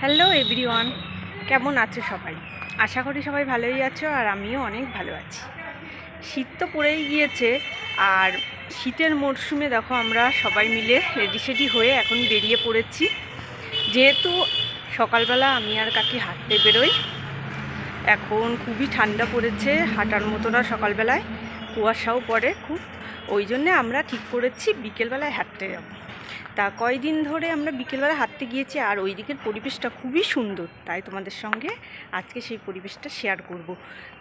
Hello everyone কেমন আছো সবাই? আশা করি সবাই ভালোই আছো আর আমিও অনেক ভালো আছি। শীত তো পড়েই গিয়েছে আর শীতের মরশুমে দেখো আমরা সবাই মিলে রেডি সেডি হয়ে এখন বেরিয়ে পড়েছি। যেহেতু সকালবেলা আমি আর কাকি হাঁটতে বেরোই, এখন খুবই ঠান্ডা পড়েছে, হাঁটার মতো না সকালবেলায়, কুয়াশাও পড়ে খুব। ওই জন্যে আমরা ঠিক করেছি বিকেলবেলায় হাঁটতে যাব। তা কয়দিন ধরে আমরা বিকেলবেলা হাঁটতে গিয়েছি আর ওই দিকের পরিবেশটা খুবই সুন্দর। তাই তোমাদের সঙ্গে আজকে সেই পরিবেশটা শেয়ার করব।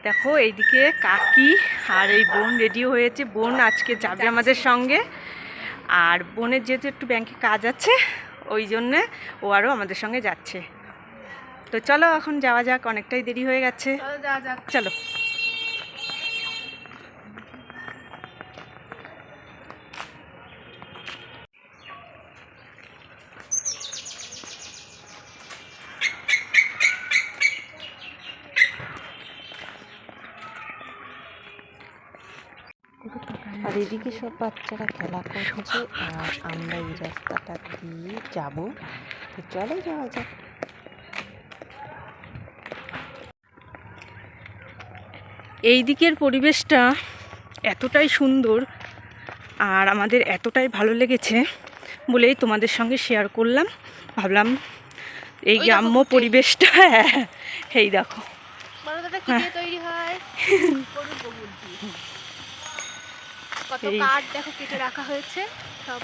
দেখো এইদিকে কাকি আর এই বোন রেডি হয়েছে। বোন আজকে যাবে আমাদের সঙ্গে। আর বোনের যেহেতু একটু ব্যাংকে কাজ আছে ওই জন্যে ও আরও আমাদের সঙ্গে যাচ্ছে। তো চলো এখন যাওয়া যাক অনেকটাই দেরি হয়ে গেছে। চলো। এদিকে সব বাচ্চারা খেলা করছে আর আমরা এই রাস্তাটা দিয়ে যাব। তো চলো যাওয়া যাক। এই দিকের পরিবেশটা এতটাই সুন্দর আর আমাদের এতটাই ভালো লেগেছে বলেই তোমাদের সঙ্গে শেয়ার করলাম। ভাবলাম এই গ্রাম্য পরিবেশটা হ্যাঁ এই দেখো। দিয়ে তৈরি হয়। কত কাঠ দেখো কেটে রাখা হয়েছে। সব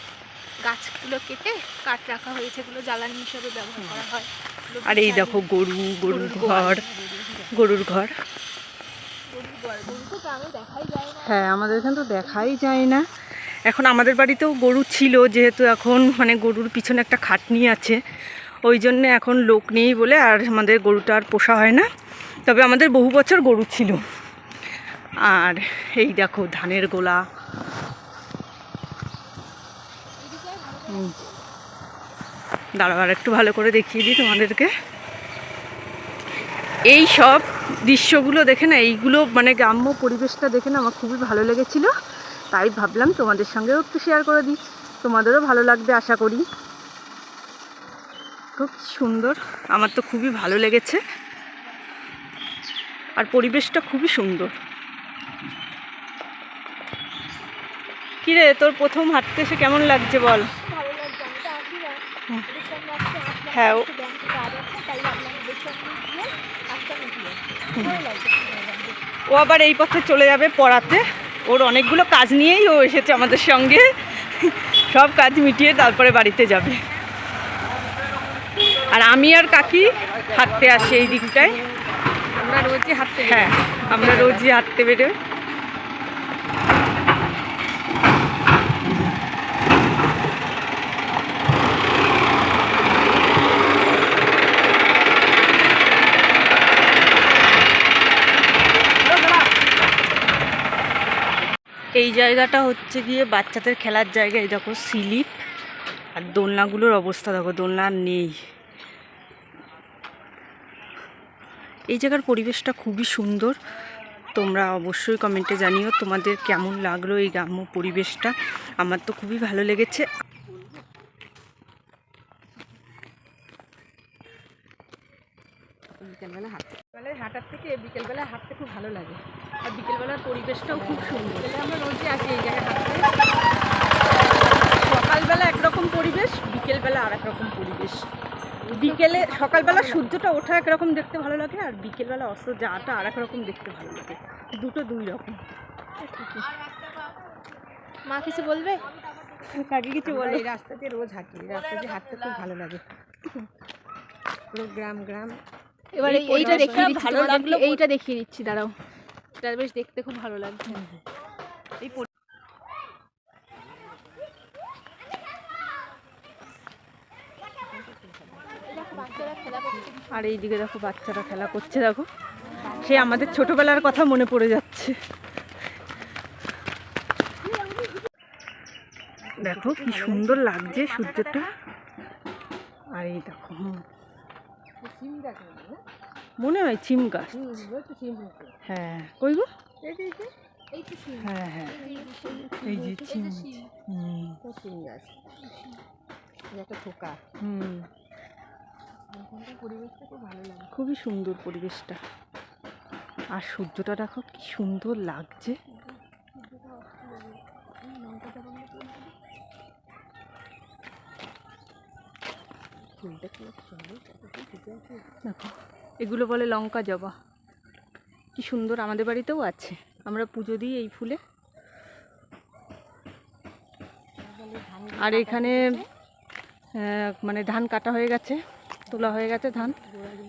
গাছগুলো কেটে কাঠ রাখা হয়েছে এগুলো জ্বালানি হিসেবে ব্যবহার করা হয়। আর এই দেখো গরু গরুর ঘর গরুর ঘর। হ্যাঁ আমাদের এখানে তো দেখাই যায় না। এখন আমাদের বাড়িতেও গরু ছিল যেহেতু এখন মানে গরুর পিছনে একটা খাটনি আছে। ওই জন্য এখন লোক নেই বলে আর আমাদের গরুটা আর পোষা হয় না। তবে আমাদের বহু বছর গরু ছিল। আর এই দেখো ধানের গোলা আর একটু ভালো করে দেখিয়ে দিই তোমাদেরকে। এই সব দৃশ্যগুলো দেখে না, এইগুলো মানে গ্রাম্য পরিবেশটা দেখে না আমার খুবই ভালো লেগেছিল। তাই ভাবলাম তোমাদের সঙ্গেও একটু শেয়ার করে দিই। তোমাদেরও ভালো লাগবে, আশা করি। খুব সুন্দর, আমার তো খুবই ভালো লেগেছে। আর পরিবেশটা খুবই সুন্দর। কিরে, তোর প্রথম হাঁটতে এসে কেমন লাগছে বল ভালো লাগছে আমি তো আসি না হুম। এদের সঙ্গে আজকে আসলাম হ্যাঁ, ও- লাগছে ও আবার এই পথে চলে যাবে পড়াতে। ওর অনেকগুলো কাজ নিয়েই ও এসেছে আমাদের সঙ্গে। সব কাজ মিটিয়ে তারপরে বাড়িতে যাবে। আর আমি আর কাকি হাঁটতে আসি এই দিকটায়। আমরা রোজই হাঁটতে হ্যাঁ আমরা রোজই হাঁটতে বেরোই। এই জায়গাটা হচ্ছে গিয়ে বাচ্চাদের খেলার জায়গা। এই দেখো, স্লিপ আর দোলনাগুলোর অবস্থা দেখো, দোলনা নেই। এই জায়গার পরিবেশটা খুবই সুন্দর। তোমরা অবশ্যই কমেন্টে জানিও তোমাদের কেমন লাগল এই গ্রাম্য পরিবেশটা। আমার তো খুবই ভালো লেগেছে। বিকেলবেলা হাঁটতে। বেলায় হাঁটার থেকে বিকেলবেলা হাঁটতে খুব ভালো লাগে। আর বিকেলবেলার পরিবেশটাও খুব সুন্দর। আমরা রোজই আসি এই জায়গায় হাঁটতে। সকালবেলা একরকম পরিবেশ বিকেলবেলা আর রকম পরিবেশ। বিকেলে সকালবেলা সূর্যটা ওঠা একরকম দেখতে ভালো লাগে আর বিকেলবেলা অস্ত যাওয়াটা আর রকম দেখতে ভালো লাগে। দুটো দুই রকম। মা কিছু বলবে? কাকে কিছু বলে। এই রাস্তা দিয়ে রোজ হাঁটি। এই রাস্তা দিয়ে হাঁটতে খুব ভালো লাগে। পুরো গ্রাম গ্রাম। এবার এই এইটা দেখিয়ে দিচ্ছি ভালো লাগল এইটা দেখিয়ে দিচ্ছি দাঁড়াও। এটা বেশ দেখতে খুব ভালো লাগছে। এই আর এই দিকে দেখো বাচ্চারা খেলা করছে দেখো। সে আমাদের ছোটবেলার কথা মনে পড়ে যাচ্ছে। দেখো কি সুন্দর লাগছে সূর্যটা। আর এই দেখো মনে হয় চিম গাছ হ্যাঁ কই গো। হ্যাঁ হ্যাঁ। এই যে চিম গাছ একটা থোকা। হুম। পরিবেশটা খুব ভালো লাগে। খুবই সুন্দর পরিবেশটা। আর সূর্যটা দেখো কি সুন্দর লাগছে। এগুলো বলে লঙ্কা জবা। কি সুন্দর আমাদের বাড়িতেও আছে। আমরা পুজো দিই এই ফুলে। আর এখানে মানে ধান কাটা হয়ে গেছে, তোলা হয়ে গেছে ধান।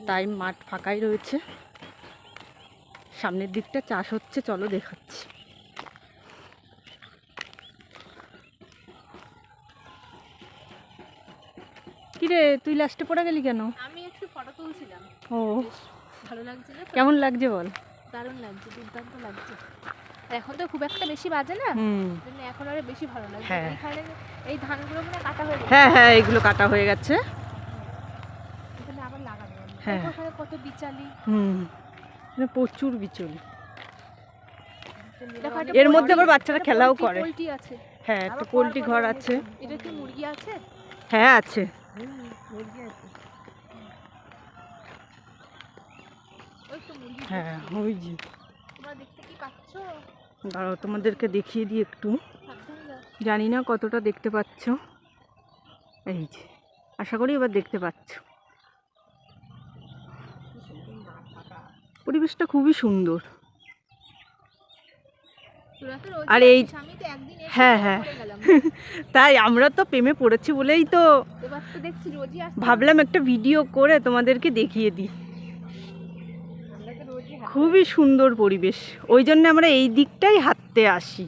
তাই মাঠ ফাঁকাই রয়েছে। সামনের দিকটা চাষ হচ্ছে, চলো দেখাচ্ছি। কিরে তুই লাস্টে পড়ে গেলি কেন? আমি একটু ফটো তুলছিলাম। ও। ভালো লাগছে না কেমন লাগছে বল? দারুণ লাগছে দুর্দান্ত লাগছে। এখন তো খুব একটা বেশি বাজে না? এখন আরও বেশি ভালো লাগছে। হ্যাঁ। এখানে এই ধানগুলো মানে কাটা হয়ে গেছে। হ্যাঁ হ্যাঁ এগুলো কাটা হয়ে গেছে। এখানে আবার লাগানো হবে। হ্যাঁ। ওখানে কত বিচালি। হুম। প্রচুর বিচুল। এর মধ্যে আবার বাচ্চারা খেলাও করে। হ্যাঁ একটা পোলট্রি ঘর আছে। এটা কি মুরগি আছে? হ্যাঁ আছে। হ্যাঁ ওই যে। তোমাদেরকে দেখিয়ে দিই একটু। জানি না কতটা দেখতে পাচ্ছ। এই যে, আশা করি এবার দেখতে পাচ্ছ। পরিবেশটা খুবই সুন্দর। আর এই- হ্যাঁ, হ্যাঁ। তাই আমরা তো প্রেমে পড়েছি বলেই তো ভাবলাম একটা ভিডিও করে তোমাদেরকে দেখিয়ে দিই। খুবই সুন্দর পরিবেশ। ওই জন্য আমরা এই দিকটাই হাঁটতে আসি।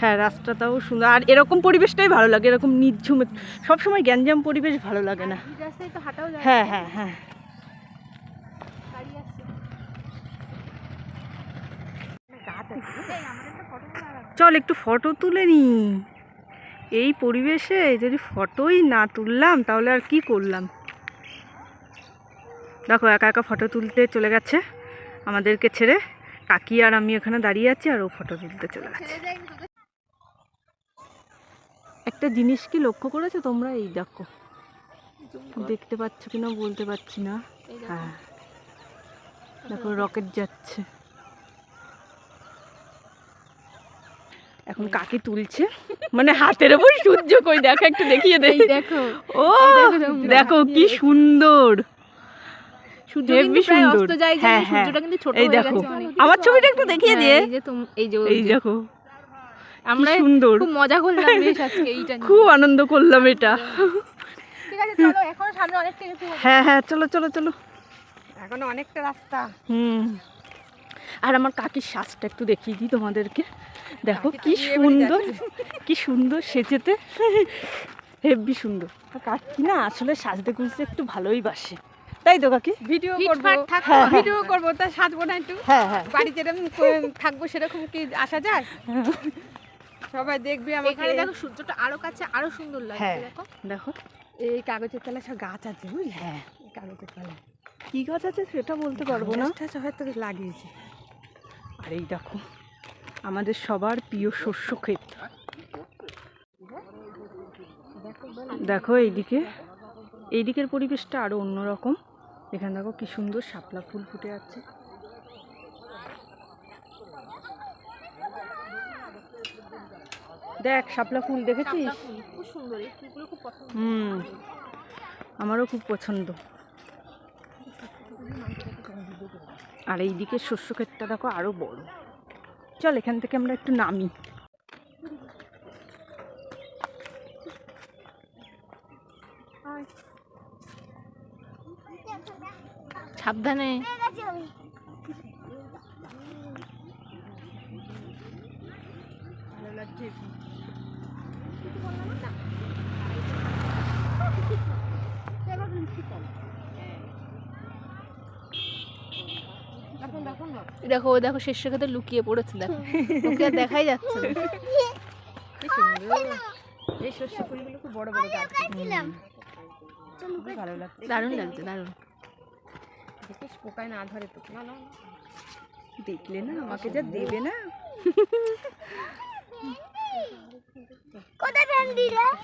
হ্যাঁ রাস্তাটাও সুন্দর। আর এরকম পরিবেশটাই ভালো লাগে এরকম নির্ঝুম সবসময় গ্যাঞ্জাম পরিবেশ ভালো লাগে না। হ্যাঁ হ্যাঁ হ্যাঁ গাড়ি আসছে এই, আমাদের তো photo তোলা লাগবে। চল, একটু ফটো তুলে নি। এই পরিবেশে যদি ফটোই না তুললাম, তাহলে আর কি করলাম? দেখো, একা একা ফটো তুলতে চলে গেছে আমাদেরকে ছেড়ে। কাকি আর আমি এখানে দাঁড়িয়ে আছি, আর ও ফটো তুলতে চলে গেছে? একটা জিনিস কি লক্ষ্য করেছ তোমরা? এই দেখো। দেখতে পাচ্ছ কিনা, বলতে পারছি না। হ্যাঁ। দেখো রকেট যাচ্ছে। এখন কাকে তুলছে? মানে হাতের ওপর সূর্য কই? দেখো একটু দেখিয়ে দেই। এই দেখো। ও দেখো কি সুন্দর। সূর্য সুন্দর। হ্যাঁ, হ্যাঁ। কিন্তু ছোট এই দেখো। আমার ছবিটা একটু দেখিয়ে দিয়ে হ্যাঁ, এই যে তুম- এই যে এই দেখো। আমরা সুন্দর। খুব মজা করলাম বেশ আজকে এইটা খুব আনন্দ করলাম এটা। ঠিক আছে চলো এখন সামনে অনেকটা হ্যাঁ হ্যাঁ চলো চলো চলো। এখনও অনেকটা রাস্তা। হুম। আর আমার কাকির সাজটা একটু দেখিয়ে দিই তোমাদেরকে। দেখো কি সুন্দর কি সুন্দর সেজেতে। হেব্বি সুন্দর। কাকি না আসলে সাজতে গুজতে একটু ভালোই বাসে। তাই তো কাকি? ভিডিও করব। হ্যাঁ, হ্যাঁ। ভিডিও করব তা সাজবো না একটু? হ্যাঁ হ্যাঁ। বাড়ি যেরকম থাকব সেরকম কি আসা যায়? সবাই দেখবে আমাকে। এখানে দেখো সূর্যটা আরও কাছে আরও সুন্দর লাগছে হ্যাঁ। দেখো। দেখো। এই কাগজের তলায় সব গাছ আছে বুঝলি? হ্যাঁ। কাগজের তলায়। কি গাছ আছে সেটা বলতে পারব না। গাছটা সবাই তো লাগিয়েছে। আর এই দেখো আমাদের সবার প্রিয় শস্য ক্ষেত। দেখো এইদিকে এইদিকের পরিবেশটা আরও অন্যরকম। এখানে দেখো কি সুন্দর শাপলা ফুল ফুটে আছে। দেখ শাপলা ফুল দেখেছিস? হুম আমারও খুব পছন্দ। আর এইদিকে শস্য ক্ষেতটা দেখো আরও বড়। চল এখান থেকে আমরা একটু নামি। সাবধানে। ভালো লাগছে দেখো ও দেখো শেষ খেতে লুকিয়ে পড়েছে দেখো। ওকে আর দেখাই যাচ্ছে এই শস্য ফুলগুলো খুব বড় বড় গাছ। ভালো লাগছে। দারুণ লাগছে দারুণ। দেখিস পোকায় না ধরে তো। দেখলে না আমাকে যা দেবে না।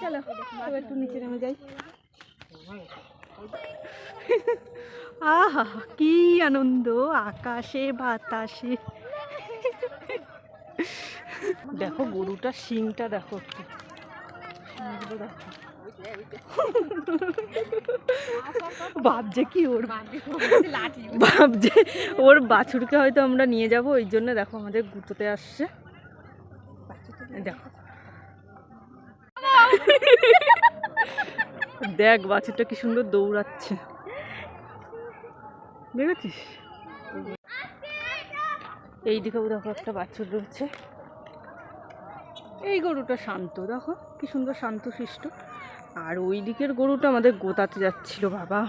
চলো একটু নিচে নেমে যাই। আহা, কি আনন্দ, আকাশে, বাতাসে। দেখো গরুটার শিংটা, দেখো ভাবছে কি ওর ভাবছে ওর বাছুরকে হয়তো আমরা নিয়ে যাব, ওই জন্য দেখো আমাদের গুঁতোতে আসছে। দেখো। দেখ বাছুরটা কি সুন্দর দৌড়াচ্ছে। দেখেছিস? এই দিকেও দেখো একটা বাছুর রয়েছে এই গরুটা শান্ত, দেখো কি সুন্দর শান্ত শিষ্ট। আর ওই দিকের গরুটা আমাদের গোতাতে যাচ্ছিল, বাবা।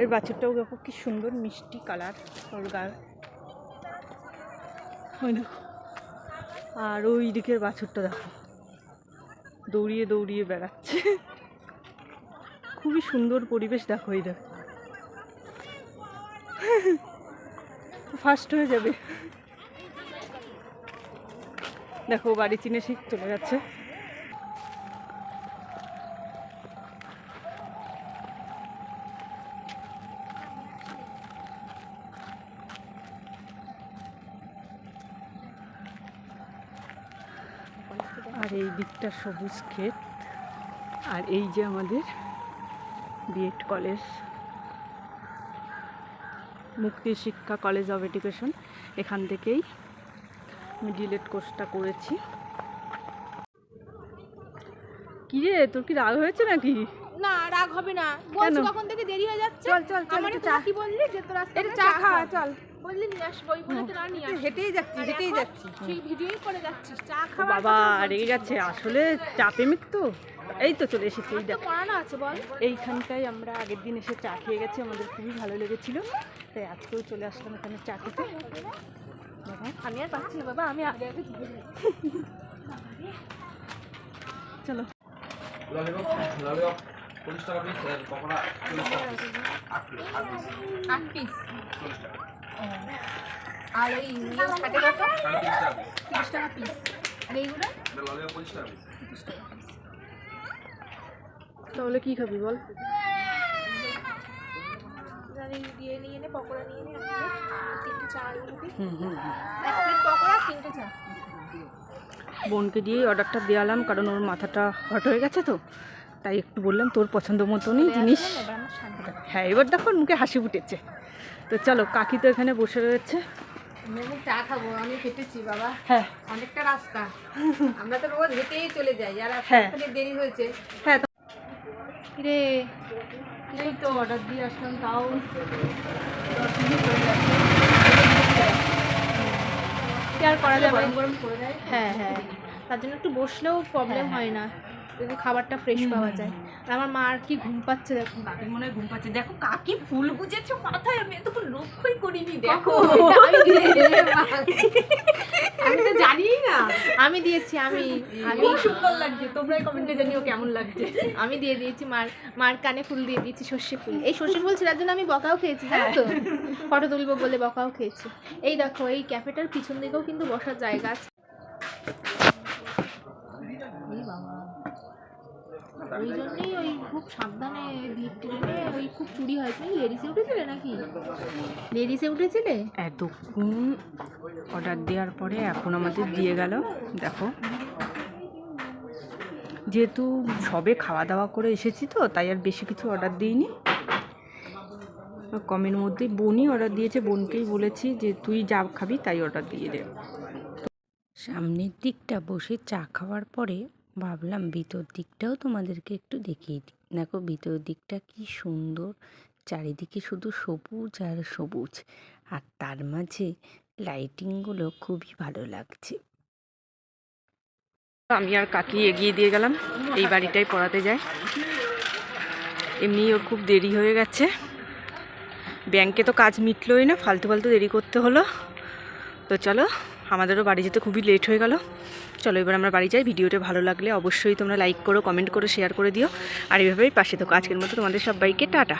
এর বাছুরটাও দেখো কি সুন্দর মিষ্টি কালার, ওর গায়ে। ওই দেখো। আর ওই দিকের বাছুরটা দেখো, দৌড়িয়ে দৌড়িয়ে বেড়াচ্ছে। খুবই সুন্দর পরিবেশ দেখো এই দেখো। ফার্স্ট হয়ে যাবে। দেখো বাড়ি চিনে ঠিক চলে যাচ্ছে। আর এই দিকটা সবুজ ক্ষেত। আর এই যে আমাদের বিএড কলেজ মুক্তি শিক্ষা কলেজ অফ এডুকেশন এখান থেকেই আমি ডিলেট কোর্সটা করেছি। কি রে তোর কি রাগ হয়েছে নাকি? না রাগ হবে না। বলছি কখন থেকে দেরি হয়ে যাচ্ছে? চল, চল, চল, আমার একটু চা। কি বললি যে তোরা আজকে একটু চা খাব। চল। বললি নিয়ে আসব ওই বলে তোরা নিয়ে আসবি। হেঁটেই যাচ্ছি হেঁটেই যাচ্ছি তুই ভিডিওই করে যাচ্ছিস চা খাওয়া বাবা রেগে যাচ্ছে আসলে চা প্রেমিক তো। এই তো চলে এসেছি এই তো দেখো। পড়ানো আছে বল। এইখানটায় আমরা আগের দিন এসে চা খেয়ে গেছি আমাদের খুবই ভালো লেগেছিল। তাই আজকেও চলে আসলাম এখানে চা খেতে। বাবা, আমি আর পাচ্ছি না বাবা আমি আগে আগে চলো টাকা পিস আর পকোড়া চল্লিশ টাকা আট পিস চল্লিশ আর ওই খাটে কত তিরিশ টাকা পিস আর এইগুলো? পঁচিশ টাকা পিস তাহলে কি খাবি বল? দিয়ে নিয়ে নে পকোড়া নিয়ে নে এক প্লেট আর তিনটে চা হুম হুম হুম। এক প্লেট পকোড়া তিনটে চা। বোনকে দিয়ে অর্ডারটা দেওয়ালাম কারণ ওর মাথাটা হট হয়ে গেছে তো। তাই একটু বললাম তোর পছন্দ মতনই জিনিস। হ্যাঁ এবার দেখো মুখে হাসি ফুটেছে। তো চলো কাকি তো এখানে বসে রয়েছে। আমি চা খাব আমি হেঁটেছি বাবা। হ্যাঁ। অনেকটা রাস্তা। আমরা তো রোজ হেঁটেই চলে যাই আর হ্যাঁ। দেরি হয়েছে। হ্যাঁ তো রে। এই তো অর্ডার দিয়ে আসলাম তাও আর করা যাবে? গরম গরম করে দেয়। হ্যাঁ হ্যাঁ। তার জন্য একটু বসলেও প্রবলেম হয় না। যদি খাবারটা ফ্রেশ পাওয়া যায়। আমার মা আর কি ঘুম পাচ্ছে দেখো। কাকির মনে হয় ঘুম পাচ্ছে। দেখো কাকি ফুল গুজেছে মাথায় আমি এতক্ষণ লক্ষ্যই করিনি দেখো। আমি তো জানি না। আমি দিয়েছি আমি আমি। সুন্দর লাগছে। তোমরাই কমেন্টে জানিও কেমন লাগছে। আমি দিয়ে দিয়েছি মার মার কানে ফুল দিয়ে দিয়েছি সর্ষে ফুল। এই সর্ষে ফুল ছেড়ার জন্য আমি বকাও খেয়েছি জানো তো? ফটো তুলবো বলে বকাও খেয়েছি। এই দেখো এই ক্যাফেটার পিছন দিকেও কিন্তু বসার জায়গা আছে। বাবা। ওই জন্যই ওই খুব সাবধানে ভিড় ট্রেনে ওই খুব চুরি হয় তুমি লেডিসে উঠেছিলে নাকি? লেডিসে উঠেছিলে? এতক্ষণ অর্ডার দেওয়ার পরে এখন আমাদের দিয়ে গেল। দেখো। যেহেতু সবে খাওয়া দাওয়া করে এসেছি তো তাই আর বেশি কিছু অর্ডার দিইনি। কমের মধ্যেই বোনই অর্ডার দিয়েছে। বোনকেই বলেছি যে তুই যা খাবি তাই অর্ডার দিয়ে দে। সামনের দিকটা বসে চা খাওয়ার পরে ভাবলাম ভিতর দিকটাও তোমাদেরকে একটু দেখিয়ে দিই। দেখো ভিতর দিকটা কি সুন্দর, চারিদিকে শুধু সবুজ আর সবুজ, আর তার মাঝে লাইটিংগুলো খুবই ভালো লাগছে। আমি আর কাকি এগিয়ে দিয়ে গেলাম, এই বাড়িটাই পড়াতে যায় এমনি ওর খুব দেরি হয়ে গেছে। ব্যাংকে তো কাজ মিটলোই না, ফালতু ফালতু দেরি করতে হলো। তো চলো আমাদেরও বাড়ি যেতে খুবই লেট হয়ে গেল। চলো এবার আমরা বাড়ি যাই। ভিডিওটা ভালো লাগলে অবশ্যই তোমরা লাইক করো কমেন্ট করো শেয়ার করে দিও। আর এভাবেই পাশে থাকো। আজকের মতো তোমাদের বাইকে টাটা।